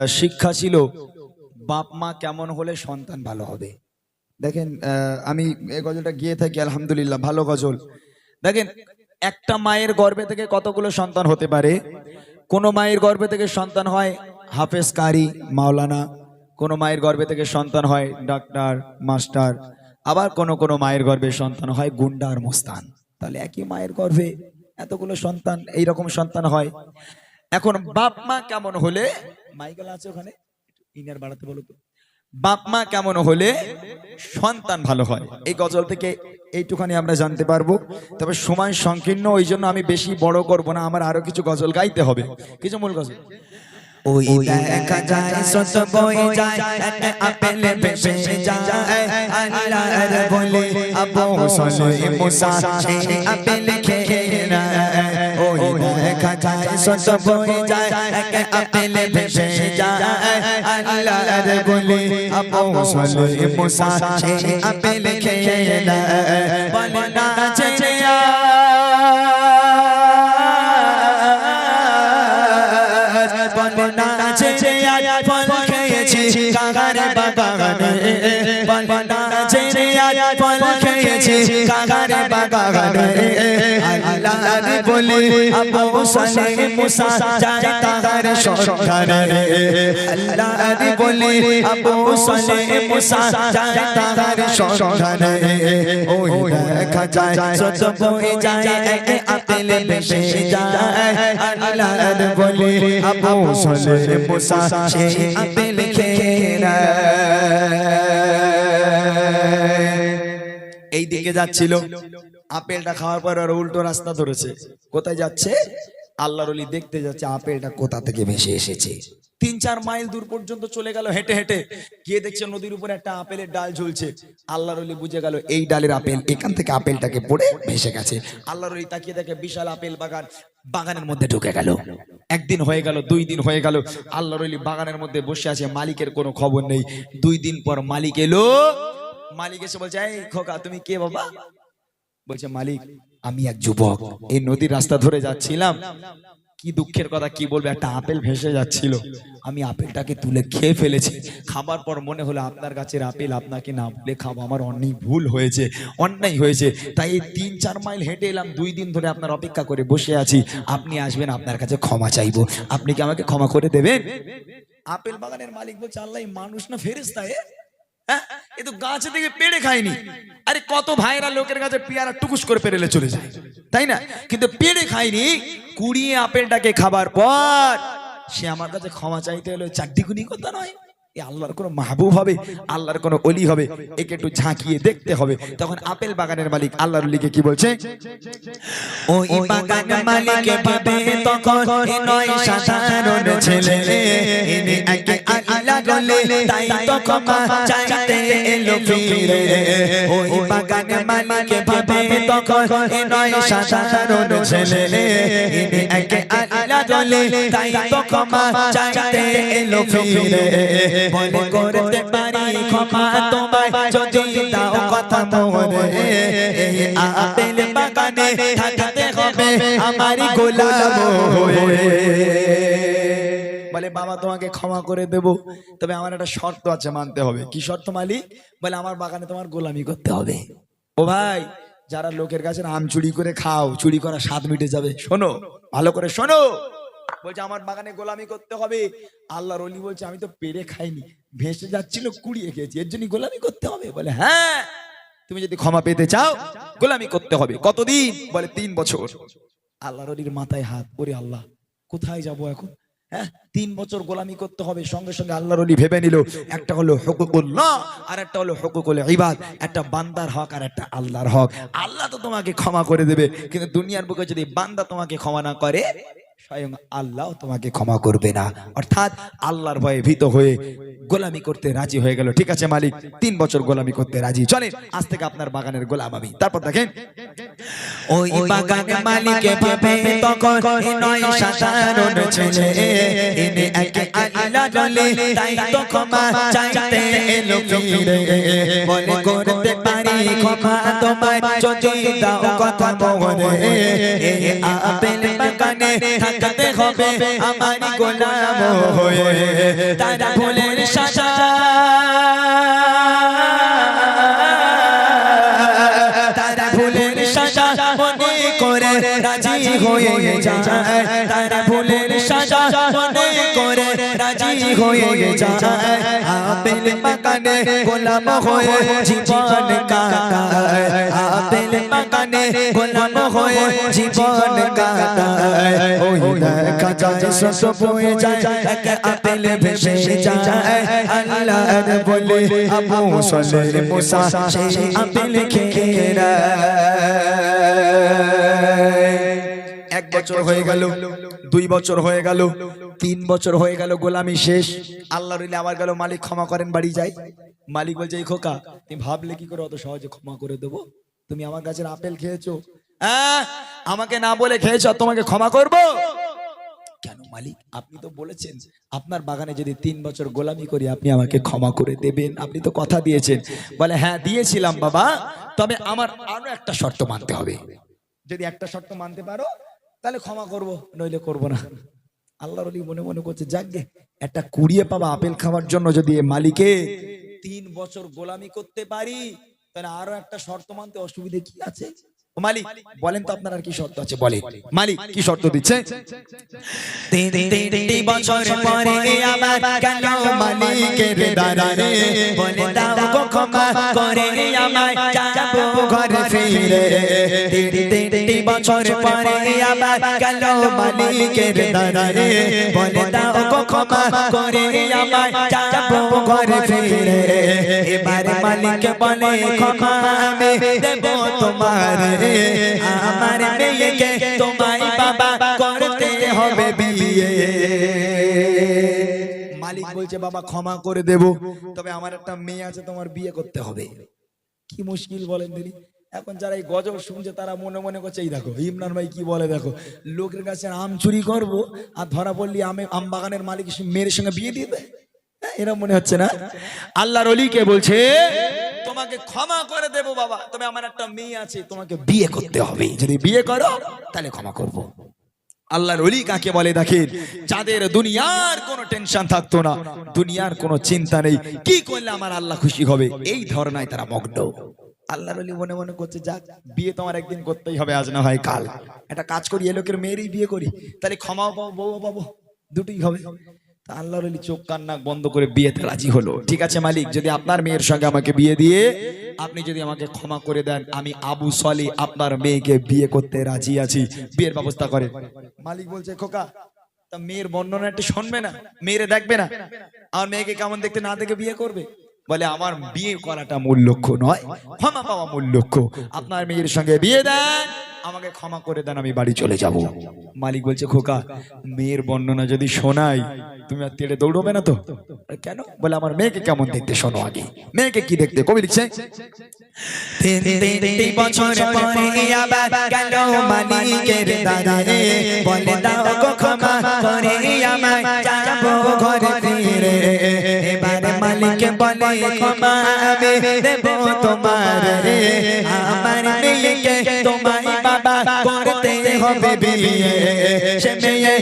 শিক্ষা ছিল, বাপ মা কেমন হলে সন্তান ভালো হবে। দেখেন আমি এই গজলটা গিয়ে থাকি, আলহামদুলিল্লাহ, ভালো গজল। দেখেন, একটা মায়ের গর্ভে থেকে কতগুলো সন্তান হতে পারে? কোন মায়ের গর্ভে থেকে সন্তান হয় হাফেজ কারি, মাওলানা। কোন মায়ের গর্ভে থেকে সন্তান হয় ডাক্তার, মাস্টার। আবার কোন কোন মায়ের গর্ভে সন্তান হয় গুন্ডার মোস্তান। তাহলে একই মায়ের গর্ভে এতগুলো সন্তান, এইরকম সন্তান হয়। এখন বাপ মা কেমন হলে? মাইকেল আছে ওখানে ইনার বাড়াতে বলো তো। বাপ মা কেমন হলে সন্তান ভালো হয়? এই গজল থেকে এইটুখানি আমরা জানতে পারব। তবে সময় সংকীর্ণ ওই জন্য আমি বেশি বড় করব না আমার আরও কিছু গজল গাইতে হবে। কিছু মূল গজল। ওই দেখা যায় সত বই যায় আপেলে ভেসে যায়। আল্লাহর বলে আবু সলে মুসা সেই আপেল খেয়ে না ওই দেখা যায় সত বই যায় একটা আপেলে ভেসে যায়। আল্লাহর বলে আবু সলে মুসা সেই আপেল খেয়ে না বলে, না কাকার বাগানে বাগানে বলে আবু সালে মুসা যায় তাহার সন্ধানে। আল্লাহ বলে আবু সালে মুসা যায় তাহার সন্ধানে। ওই দেখা যায় সত বই যায় এক আপেল বেশে যায়। আল্লাহ বলে আবু সালে মুসা সেই আপেল খেয়ে নেয়। এই দিকে যাচ্ছিল। আপেলটা খাওয়ার পর আর উল্টো রাস্তা ধরেছে। কোথায় যাচ্ছে? আল্লাহর অলি দেখতে যাচ্ছে আপেলটা কোথা থেকে ভেসে এসেছে। তিন চার মাইল দূর পর্যন্ত চলে গেল, হেঁটে হেঁটে। গিয়ে দেখছে নদীর উপরে একটা আপেলের ডাল ঝুলছে। আল্লাহর অলি বুঝে গেল, এই ডালের আপেল এখান থেকে আপেলটাকে পড়ে ভেসে গেছে। আল্লাহর অলি তাকিয়ে দেখে বিশাল আপেল বাগান, বাগানের মধ্যে ঢুকে গেল। একদিন হয়ে গেল, দুই দিন হয়ে গেল। আল্লাহর অলি বাগানের মধ্যে বসে আছে, মালিকের কোনো খবর নেই। দুই দিন পর মালিক এলো। মালিক এসে বলছে, এই খোকা, তুমি কে বাবা? বলছে, মালিক, আমি এক যুবক। এই নদীর রাস্তা ধরে যাচ্ছিলাম। কি দুঃখের কথা, কি বলব? একটা আপেল ভেসে যাচ্ছিল। আমি আপেলটাকে তুলে খেয়ে ফেলেছি। খাবার পর মনে হলো, আপনার গাছের আপেল আপনাকে না বলে খাব। আমার অনেক ভুল হয়েছে, অন্যায় হয়েছে। তাই এই তিন, চার মাইল হেঁটে এলাম। দুই দিন ধরে আপনার অপেক্ষা করে বসে আছি। আপনি আসবেন, আপনার কাছে ক্ষমা চাইব। আপনি কি আমাকে ক্ষমা করে দেবেন? আপেল বাগানের মালিক বলছে, আল্লাহ মানুষ না ফেরেস্তা এ? হ্যাঁ? এ তো গাছ থেকে পেড়ে খায়নি। আরে কত ভাইরা লোকের কাছে পেয়ারা টুকুস করে পেরেলে চলে যায়। তাই না? কিন্তু পেড়ে খায়নি, কুড়িয়ে আপেলটাকে খাবার পর সে আমার কাছে ক্ষমা চাইতে এলো। চারটি গুণি কথা নয়। এ আল্লাহর কোনো মাহবুব হবে আল্লাহর কোনো অলি হবে একে একটু ঝাঁকিয়ে দেখতে হবে। তখন আপেল বাগানের মালিক আল্লাহর অলিকে কি বলছে? ওই বাগান মালিকে ভাবে তখন নয় সাধারণ ছেলে। এনে একে আল্লাহ গলে তাই তো ক্ষমা চাইতে এলো ফিরে। ওই বাগান মালিকে ভাবে তখন নয় সাধারণ ছেলে। এনে একে আল্লাহ গলে তাই তো ক্ষমা চাইতে এলো ফিরে। বলে করতে পারি, ক্ষমা তোমায় যদি কথা আপেল বাগানে থাকতে হবে আমারই গোলাম বলে, বাবা, তোমাকে ক্ষমা করে দেব। তবে আমার একটা শর্ত আছে মানতে হবে। কি শর্ত, মালিক? বলে, আমার বাগানে তোমার গোলামি করতে হবে। ও ভাই, যারা লোকের কাছে আম চুরি করে খাও, চুরি করা স্বাদ মিটে যাবে। শোনো, ভালো করে শোনো। বলছে, আমার বাগানে গোলামি করতে হবে। আল্লাহর অলি বলছে, আমি তো পেরে খাইনি, ভেসে যাচ্ছিল, কুড়িয়ে খেয়েছি, এর জন্য গোলামি করতে হবে। বলে হ্যাঁ তুমি যদি ক্ষমা পেতে চাও, গোলামি করতে হবে। কতদিন? বলে, তিন বছর। আল্লাহর অলির মাথায় হাত, ওরে আল্লাহ, কোথায় যাব এখন? হ্যাঁ তিন বছর গোলামি করতে হবে, সঙ্গে সঙ্গে আল্লাহর অলি ভেবে নিল, একটা হলো হকুকুল্লাহ আর একটা হলো হকুকুল ইবাদ, একটা বান্দার হক আর একটা আল্লাহর হক। আল্লাহ তো তোমাকে ক্ষমা করে দেবে, কিন্তু দুনিয়ার বুকে যদি বান্দা তোমাকে ক্ষমা না করে স্বয়ং আল্লাহ তোমাকে ক্ষমা করবে না। অর্থাৎ আল্লাহর ভয়ে ভীত হয়ে গোলামি করতে রাজি হয়ে গেল। ঠিক আছে মালিক? তিন বছর গোলামি করতে রাজি। চলেন আজ থেকে আপনার বাগানের গোলাম আমি। তারপর দেখেন ওই বাগান মালিকে ভাবে তখন নয় সাধারণ ছেলে। এনে একে আল্লাহ গলে তাই তো ক্ষমা চাইতে এলো ফিরে। বলে করতে পারি ক্ষমা তোমায়। যদি দাও কথা মোরে আপেল বাগানে থাকতে হবে, আমার গোলাম হয়ে তারা ফুলের করে রাজি হয়ে যায়। তারা ফুলের সাজা মনে করে হয়ে যায় আপেল বাগানে গোলাম হয়ে জীবন কাটায় আপেল বাগানে গোলাম হয়ে জীবন কাটায় ওই দেখা যায় শত বয়ে যায় এক আপেল ভেসে যায় আল্লাহর বলে আবু সলের মুসা সেই আপেল খেয়ে এক বছর হয়ে গেল দুই বছর হয়ে গেল তিন বছর হয়ে গেল গোলামি শেষ। আল্লাহ রইলে আবার গেল মালিক ক্ষমা করেন বাড়ি যাই। মালিক বলছে এই খোকা তুমি ভাবলে কি করে অত সহজে ক্ষমা করে দেবো? তুমি আমার কাছে আপেল খেয়েছো? আহ, আমাকে না বলে খেয়েছো তোমাকে ক্ষমা করব? কেন মালিক? আপনি তো বলেছেন আপনার বাগানে যদি তিন বছর গোলামি করি আপনি আমাকে ক্ষমা করে দেবেন। আপনি তো কথা দিয়েছেন। বলে হ্যাঁ দিয়েছিলাম বাবা তবে আমার আরও একটা শর্ত মানতে হবে। যদি একটা শর্ত মানতে পারো তাহলে ক্ষমা করব নইলে করব না। আল্লাহর অলি মনে মনে করছে, যাকগে, একটা কুড়িয়ে পাবা আপেল খাওয়ার জন্য যদি মালিকে তিন বছর গোলামি করতে পারি, তাহলে আরও একটা শর্ত মানতে অসুবিধে কি আছে? মালিক বলেন তো আপনার আর কি শর্ত আছে বলে মালিক কি শর্ত দিচ্ছে? তিন বছর পরে আবার কেন মালিকের দ্বারে বলে দাও গো ক্ষমা করে আমায় যাব ঘরে ফিরে। তিনটি বছর পরে আবার কেন মালিকের দ্বারে বলে দাও গো ক্ষমা করে আমায় যাব ঘরে ফিরে। এবার মালিক বলে ক্ষমা আমি দেব তোমার। আমার মেয়েকে তোমায় বাবা করতে হবে বিয়ে। মালিক বলছে বাবা ক্ষমা করে দেব তবে আমার একটা মেয়ে আছে তোমার বিয়ে করতে হবে। কি মুশকিল বলেন দিদি এখন যারা এই গজল শুনছে তারা মনে মনে করছে এই দেখো ইমরান ভাই কি বলে দেখো লোকের কাছে আম চুরি করব আর ধরা পড়লি আমে আম বাগানের মালিক মেয়ের সঙ্গে বিয়ে দিয়ে দেয়? হ্যাঁ, এরম মনে হচ্ছে না? আল্লাহর অলিকে বলছে তোমাকে ক্ষমা করে দেব বাবা। তবে আমার একটা মেয়ে আছে, তোমাকে বিয়ে করতে হবে। যদি বিয়ে করো, তাহলে ক্ষমা করব। আল্লাহর অলি কাকে বলে দেখেন? যাদের দুনিয়ার কোনো টেনশন থাকতো না, দুনিয়ার কোনো চিন্তা নেই, কি করলে আমার আল্লাহ খুশি হবে? এই ধরনায় তারা মগ্ন। আল্লাহর অলি মনে মনে করছে, যাক, বিয়ে তোমার একদিন করতেই হবে, আজ না হয় কাল। একটা কাজ করি, এ লোকের মেয়েরই বিয়ে করি, তাহলে ক্ষমাও পাবো বউ পাবো, দুটোই হবে। আল্লাহর অলি চোখ কান নাক বন্ধ করে বিয়েতে রাজি হলো। ঠিক আছে, মালিক? যদি আপনার মেয়ের সঙ্গে আমাকে বিয়ে দিয়ে আপনি যদি আমাকে ক্ষমা করে দেন, আমি আবু সলি আপনার মেয়েকে বিয়ে করতে রাজি আছি। বিয়ের ব্যবস্থা করে মালিক বলছে, খোকা, তা মেয়ের বর্ণনা একটু শুনবে না? মেয়েরে দেখবে না? আমার মেয়েকে কেমন দেখতে না দেখে বিয়ে করবে? বলে, আমার বিয়ে করাটা মূল লক্ষ্য নয়, ক্ষমা পাওয়া মূল লক্ষ্য। আপনার মেয়ের সঙ্গে বিয়ে দেন, আমাকে ক্ষমা করে দেন, আমি বাড়ি চলে যাব। মালিক বলছে, খোকা, মেয়ের বর্ণনা যদি শোনাই তুমি আর তেড়ে দৌড়বে না তো? কেন? বলে আমার মেয়েকে কেমন দেখতে শোনো আগে। মেয়েকে কি দেখতে? কবি লিখছে? সে মেয়ে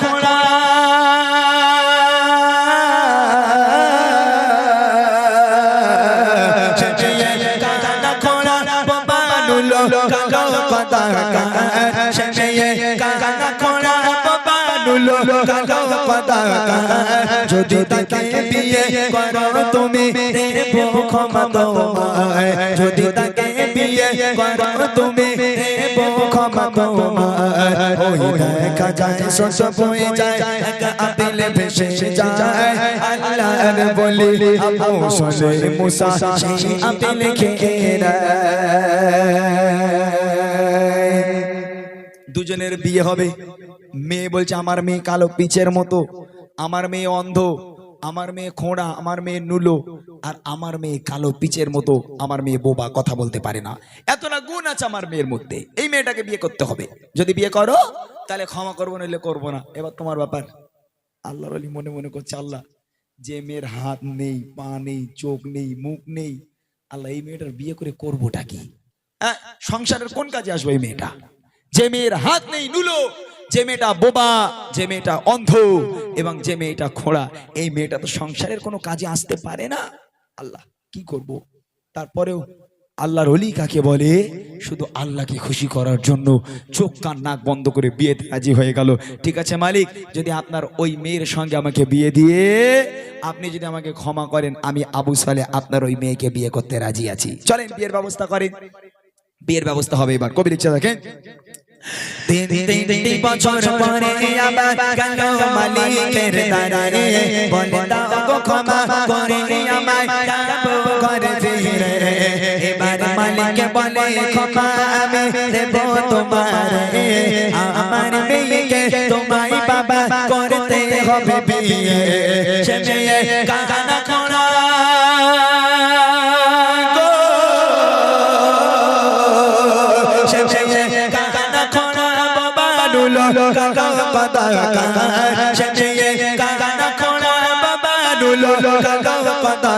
খোড়া। কানা খোড়া বানুলো কালো কথা যদি তাকে বিয়ে করো তুমি দেব ক্ষমা তোমায় যদি তাকে বিয়ে করো তুমি দেব ক্ষমা তোমায় ওই দেখা যায় শস্য বয়ে যায় একা ভেসে যায় আল্লাহর বলি আবু সলে মুসা সেই আপেল খেয়ে দুজনের বিয়ে হবে। মেয়ে বলছে আমার মেয়ে কালো পিচের মতো আমার মেয়ে অন্ধ আমার মেয়ে খোঁড়া আমার মেয়ে নুলো আর আমার মেয়ে কালো পিচের মতো আমার মেয়ে বোবা কথা বলতে পারে না। এত না গুণ আছে আমার মেয়ের মধ্যে। এই মেয়েটাকে বিয়ে করতে হবে। যদি বিয়ে করো তাহলে ক্ষমা করব নইলে করব না। এবার তোমার ব্যাপার। আল্লাহর আলী মনে মনে করছে আল্লাহ যে মেয়ের হাত নেই পা নেই চোখ নেই মুখ নেই আল্লাহ এই মেয়েটার বিয়ে করে করবোটা কি? হ্যাঁ, সংসারের কোন কাজে আসবে এই মেয়েটা? যে মেয়ের হাত নেই নুলো, যে মেয়েটা বোবা, যে মেয়েটা অন্ধ এবং যে মেয়েটা খোড়া, এই মেয়েটা তো সংসারের কোনো কাজে আসতে পারে না। আল্লাহ, কি করব? তারপরেও আল্লাহর অলি কাকে বলে? শুধু আল্লাহকে খুশি করার জন্য চোখ, কান, নাক বন্ধ করে বিয়েতে রাজি হয়ে গেল। ঠিক আছে মালিক, যদি আপনার ওই মেয়ের সঙ্গে আমাকে বিয়ে দিয়ে আপনি যদি আমাকে ক্ষমা করেন, আমি আবু সালে আপনার ওই মেয়েকে বিয়ে করতে রাজি আছি। চলেন, বিয়ের ব্যবস্থা করেন। বিয়ের ব্যবস্থা হবে এবার। কবির ইচ্ছা দেখেন তিন তিনটি বছর পরে আবার গেল মালিকের দ্বারে বলে দাও গো ক্ষমা করে আমায় যাব ঘরে ফিরে। এবার মালিক বলে, ক্ষমা আমি দেব তোমারে। আমার মেয়েকে তোমায় বাবা করতে হবে বিয়ে। সে মেয়ে বাবা কাকা পাতা সে কানা খোড়া বাবা কাকা পাতা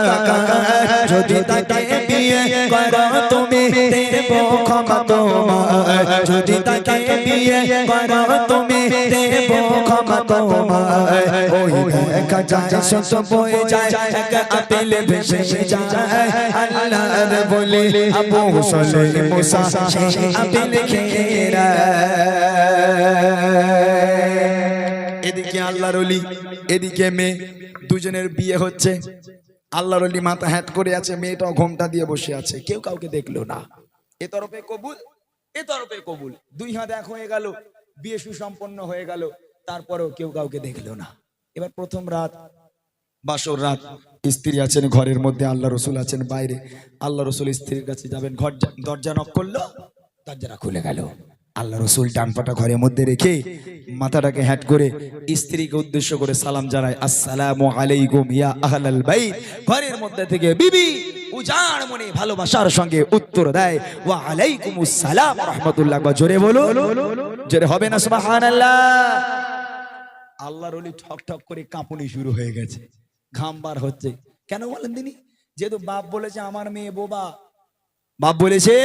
যদি তাকে বিয়ে করো তুমি দেব ক্ষমা তোমার যদি তাকে বিয়ে করো তুমি দেব ক্ষমা তোমার ওই দেখা যায় শত বয়ে যায় আপেল ভেসে যায় আল্লাহর বলে আবু সলে মুসা সেই আপেল খেরা এদিকে আল্লাহর অলি এদিকে মেয়ে, দুজনের বিয়ে হচ্ছে। আল্লাহর অলি মাথা হ্যাট করে আছে, মেয়েটাও ঘোমটা দিয়ে বসে আছে। কেউ কাউকে দেখল না। এ তরফে কবুল, এ তরফে কবুল। দুই হাত এক হয়ে গেল, বিয়ে সুসম্পন্ন হয়ে গেল, তারপরেও কেউ কাউকে দেখল না। এবার প্রথম রাত, বাসর রাত, স্ত্রী আছেন ঘরের মধ্যে, আল্লাহ রসুল আছেন বাইরে। আল্লাহ রসুল স্ত্রীর কাছে যাবেন, ঘর দরজা নক করল, দরজাটা খুলে গেল। আল্লাহ রসুল ডান পাটা ঘরের মধ্যে রেখে মাথাটাকে হ্যাট করে স্ত্রীকে উদ্দেশ্য করে সালাম জানায়, আসসালামু আলাইকুম ইয়া আহলাল বাইত। ঘরের মধ্যে থেকে বিবি উজাড় মনে ভালোবাসার সঙ্গে উত্তর দেয়, ওয়া আলাইকুমুস সালাম রাহমাতুল্লাহ। বা জোরে বলো জোরে হবে না আল্লাহর অলি ঠক ঠক করে কাঁপুনি শুরু হয়ে গেছে। ঘাম বার হচ্ছে। কেন বলেন তিনি? যেহেতু বাপ বলেছে, আমার মেয়ে বোবা। বাপ বলেছে,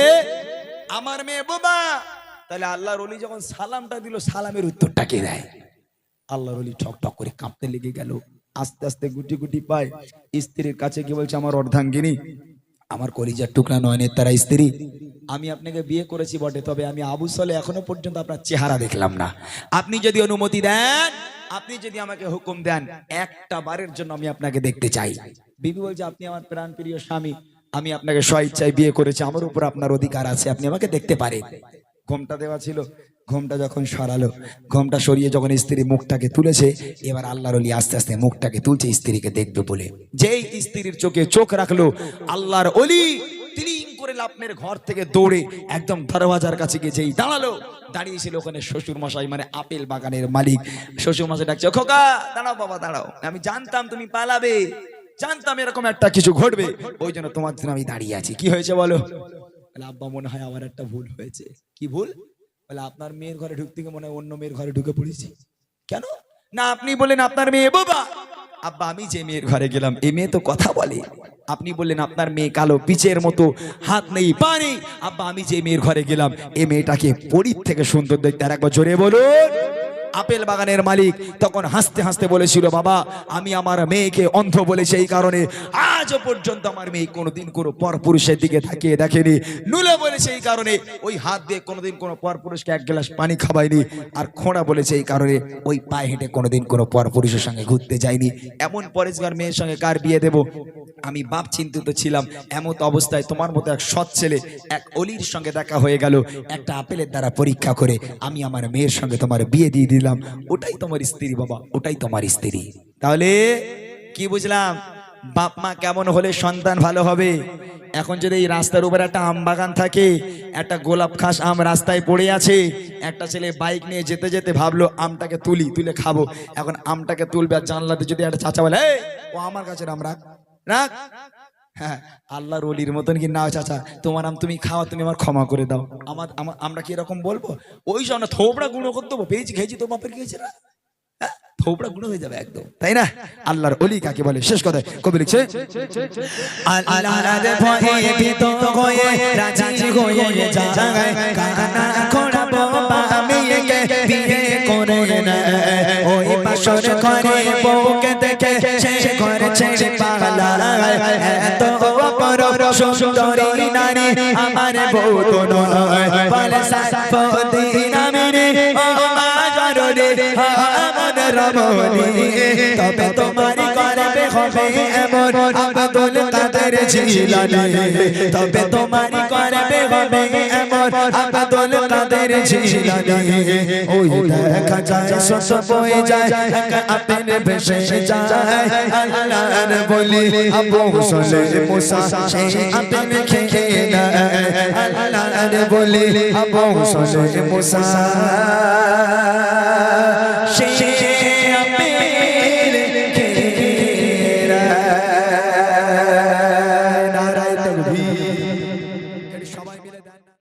আমার মেয়ে বোবা। তাহলে আল্লাহর অলি যখন সালামটা দিল, সালামের উত্তরটা কে দেয়? আল্লাহর অলি ঠক ঠক করে কাঁপতে লেগে গেল। আস্তে আস্তে গুটি গুটি পায়। স্ত্রীর কাছে কি বলছে, আমার অর্ধাঙ্গিনী, আমার কলিজার টুকরা নয়নের তারা স্ত্রী। আমি আপনাকে বিয়ে করেছি বটে, তবে আমি আবু সলে এখনও পর্যন্ত আপনার চেহারা দেখলাম না। আপনি যদি অনুমতি দেন, আপনি যদি আমাকে হুকুম দেন, একটা বারের জন্য আমি আপনাকে দেখতে চাই। বিবি বলছে, আপনি আমার প্রাণ প্রিয় স্বামী, আমি আপনাকে স্বইচ্ছায় বিয়ে করেছি, আমার উপর আপনার অধিকার আছে, আপনি আমাকে দেখতে পারেন। ঘোমটা দেওয়া ছিল। ঘোমটা যখন সরালো, ঘোমটা সরিয়ে যখন স্ত্রী মুখটাকে তুলেছে, এবার আল্লাহর অলি আস্তে আস্তে মুখটাকে তুলছে, স্ত্রীকে দেখবে বলে। যেই স্ত্রীর চোখে চোখ রাখল, আল্লাহর অলি তিনি করে লাপনের ঘর থেকে দৌড়ে একদম দরওয়াজার কাছে গিয়ে দাঁড়াল দাঁড়িয়েছিল ওখানে শ্বশুর মশাই মানে আপেল বাগানের মালিক। শ্বশুর মশাই ডাকছে, খোকা, দাঁড়াও বাবা, দাঁড়াও। আমি জানতাম তুমি পালাবে, জানতাম এরকম একটা কিছু ঘটবে, ওই জন্য তোমার জন্য আমি দাঁড়িয়ে আছি। কি হয়েছে বলো? বলে, আব্বা মনে হয় আমার একটা ভুল হয়েছে। কি ভুল? বলে আপনার মেয়ের ঘরে ঢুকতে গিয়ে মনে হয় অন্য মেয়ের ঘরে ঢুকে পড়েছি। কেন? না আপনি বললেন আপনার মেয়ে বাবা। আব্বা আমি যে মেয়ের ঘরে গেলাম এ মেয়ে তো কথা বলে। আপনি বললেন আপনার মেয়ে কালো পিচের মতো হাত নেই পা নেই। আব্বা আমি যে মেয়ের ঘরে গেলাম এ মেয়েটাকে পরীর থেকে সুন্দর দেখতে আর একবার জোরে বলুন। আপেল বাগানের মালিক তখন হাসতে হাসতে বলেছিল, বাবা, আমি আমার মেয়েকে অন্ধ বলেছি এই কারণে আজও পর্যন্ত আমার মেয়ে কোনোদিন কোনো পর পুরুষের দিকে তাকিয়ে দেখেনি। নুলে বলেছে এই কারণে, ওই হাত দিয়ে কোনোদিন কোনো পর পুরুষকে এক গ্লাস পানি খাওয়ায়নি আর খোঁড়া বলেছে এই কারণে, ওই পায়ে হেঁটে কোনোদিন কোনো পর পুরুষের সঙ্গে ঘুরতে যায়নি। এমন পরেশগার মেয়ের সঙ্গে কার বিয়ে দেব? আমি বাপ চিন্তিত ছিলাম, এমত অবস্থায় তোমার মতো এক সৎ ছেলে, এক অলির সঙ্গে দেখা হয়ে গেল, একটা আপেলের দ্বারা পরীক্ষা করে আমি আমার মেয়ের সঙ্গে তোমার বিয়ে দিয়ে দিলাম। ওটাই তোমার স্ত্রী বাবা। ওটাই তোমার স্ত্রী। তাহলে কি বুঝলাম? বাপ মা কেমন হলে সন্তান ভালো হবে? এখন যদি এই রাস্তার উপর একটা আম বাগান থাকে একটা গোলাপ খাস আম রাস্তায় পড়ে আছে একটা ছেলে বাইক নিয়ে যেতে যেতে ভাবলো আমটাকে তুলি তুলে খাব। এখন আমটাকে তুলবে আর জানলাতে যদি একটা চাচা বলে "এই, ও আমার কাছে রাম রাখ। রাখ। হ্যাঁ আল্লাহর অলির মতন কি না চাচা? তোমার নাম তুমি খাওয়া তুমি আমার ক্ষমা করে দাও। আমার আমার- কি এরকম বলব? ওই জন্য থোবড়া গুঁড়ো দেবো পেয়েছি খেয়েছি তো বাপের খেয়েছি না হ্যাঁ, থোবড়া গুঁড়ো হয়ে যাবে একদম তাই না? আল্লাহর অলি কাকে বলে? শেষ কথা কবি লিখছে আল্লাহর ভয়ে ভীত সুন্দরী নারী আমার বহুত নয়। বলে সাফদি নামে রে ও মা জররে রমণী। তবে তোমার করবে হবে এমন আব্দুল কাদের জিলানী তবে তোমারই করবে হবে এমন আব্দুল কাদের জিলানী ওই দেখা যায় শোষ বয়ে যায় আপেল ভেসে যায়। আল্লাহর বলি, আবু সোলে মুসা সেই আপেল খেয়ে না আল্লাহর বলি, আবু সোলে মুসা।